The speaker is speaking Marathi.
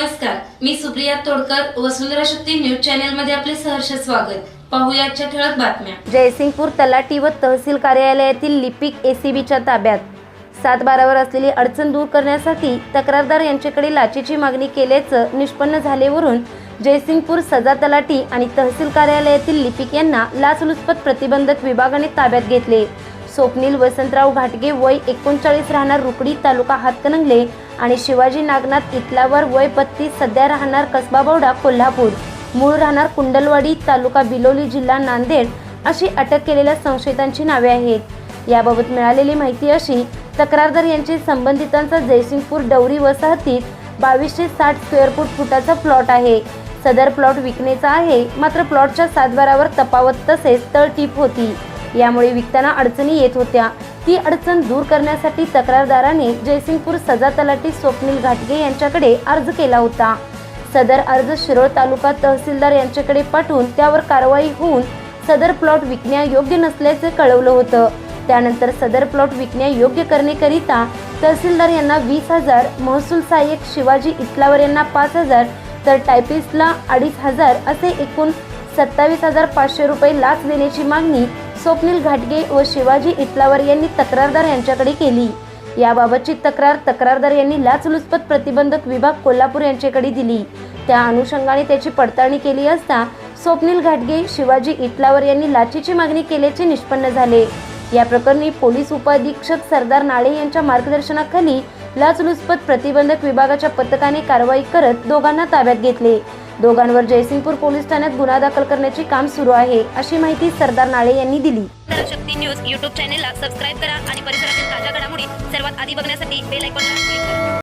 नमस्कार मी सुप्रिया तोडकर वसुंधरा शक्ती न्यूज चॅनलमध्ये आपले सहर्ष स्वागत. पाहुयाच्या ठळक बातम्या. जयसिंगपूर तलाठी व तहसील कार्यालयातील लिपिक एसीबीच्या ताब्यात. सात बारावर असलेली अडचण दूर करण्यासाठी तक्रारदार यांच्याकडे लाचेची मागणी केल्याचं निष्पन्न झालेवरून जयसिंगपूर सजा तलाठी आणि तहसील कार्यालयातील लिपिक यांना लाचलुचपत प्रतिबंधक विभागाने ताब्यात घेतले. स्वप्नील वसंतराव घाटगे वय एकोणचाळीस राहणार रुकडी तालुका हातकणंगले आणि शिवाजी नागनाथ इटलावर वय बत्तीस सध्या राहणार कसबा बौडा कोल्हापूर. मूळ राहणार कुंडलवाडी तालुका बिलोली जिल्हा नांदेड अशी अटक केलेल्या संशयितांची नावे आहेत. याबाबत मिळालेली माहिती अशी तक्रारदार यांची संबंधितांचा जयसिंगपूर डवरी वसाहतीत बावीसशे साठ स्क्वेअर फूट फुटाचा प्लॉट आहे. सदर प्लॉट विकण्याचा आहे मात्र प्लॉटच्या सातबारावर तपावत तसेच तळटीप होती. यामुळे विकताना अडचणी येत होत्या. ती अडचण दूर करण्यासाठी तक्रारदाराने जयसिंगपूर सजा तलाठी स्वप्नील घाटगे यांच्याकडे अर्ज केला होता. सदर अर्ज शिरोळ तालुका तहसीलदार यांच्याकडे पाठवून त्यावर कारवाई होऊन सदर प्लॉट विकण्यायोग्य नसल्याचे कळवलं होतं. त्यानंतर सदर प्लॉट विकण्यायोग्य करण्याकरिता तहसीलदार यांना वीस हजार महसूल सहाय्यक शिवाजी इटलावर यांना पाच हजार तर टायपिस्टला अडीच हजार असे एकूण सत्तावीस हजार पाचशे रुपये लाच देण्याची मागणी स्वप्नील घाटगे व शिवाजी इटलावर यांनी तक्रारदार यांच्याकडे केली. याबाबतची तक्रार तक्रारदार यांनी लाचलुचपत प्रतिबंधक विभाग कोल्हापूर यांच्याकडे दिली. त्या अनुषंगाने त्याची पडताळणी केली असता स्वप्नील घाटगे शिवाजी इटलावर यांनी लाचीची मागणी केल्याचे निष्पन्न झाले. या प्रकरणी पोलीस उपअधीक्षक सरदार नाळे यांच्या मार्गदर्शनाखाली लाचलुचपत प्रतिबंधक विभागाच्या पथकाने कारवाई करत दोघांना ताब्यात घेतले. दोघांवर जयसिंगपूर पोलीस ठाण्यात गुन्हा दाखल करण्याचे काम सुरू आहे अशी माहिती सरदार नाळे यांनी दिली. शक्ती न्यूज युट्यूब चॅनेलला सबस्क्राईब करा आणि परिसरातील ताज्या घडामोडी सर्वात आधी बघण्यासाठी बेल आयकॉनला